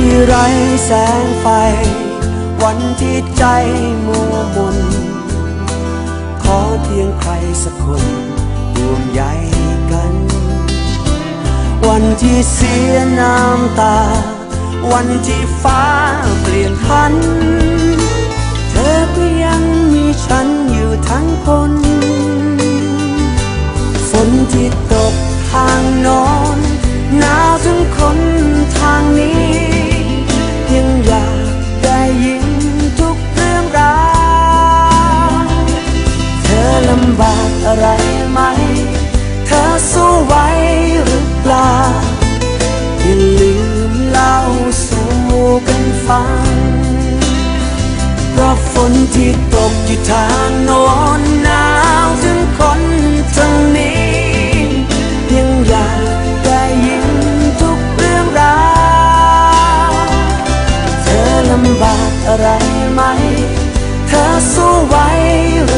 ที่ไร้แสงไฟ วันที่ใจมัวมน ขอเพียงใครสักคนห่วงใยกัน วันที่เสียน้ำตา วันที่ฟ้าเปลี่ยนพัน อะไรไหม เธอสู้ไหวหรือเปล่า อย่าลืมเล่าสู่กันฟัง เพราะฝนที่ตกอยู่ทางโน้นหนาวถึงคนทางนี้ ยังอยากได้ยินทุกเรื่องราว เธอลำบากอะไรไหม เธอสู้ไหวหรือ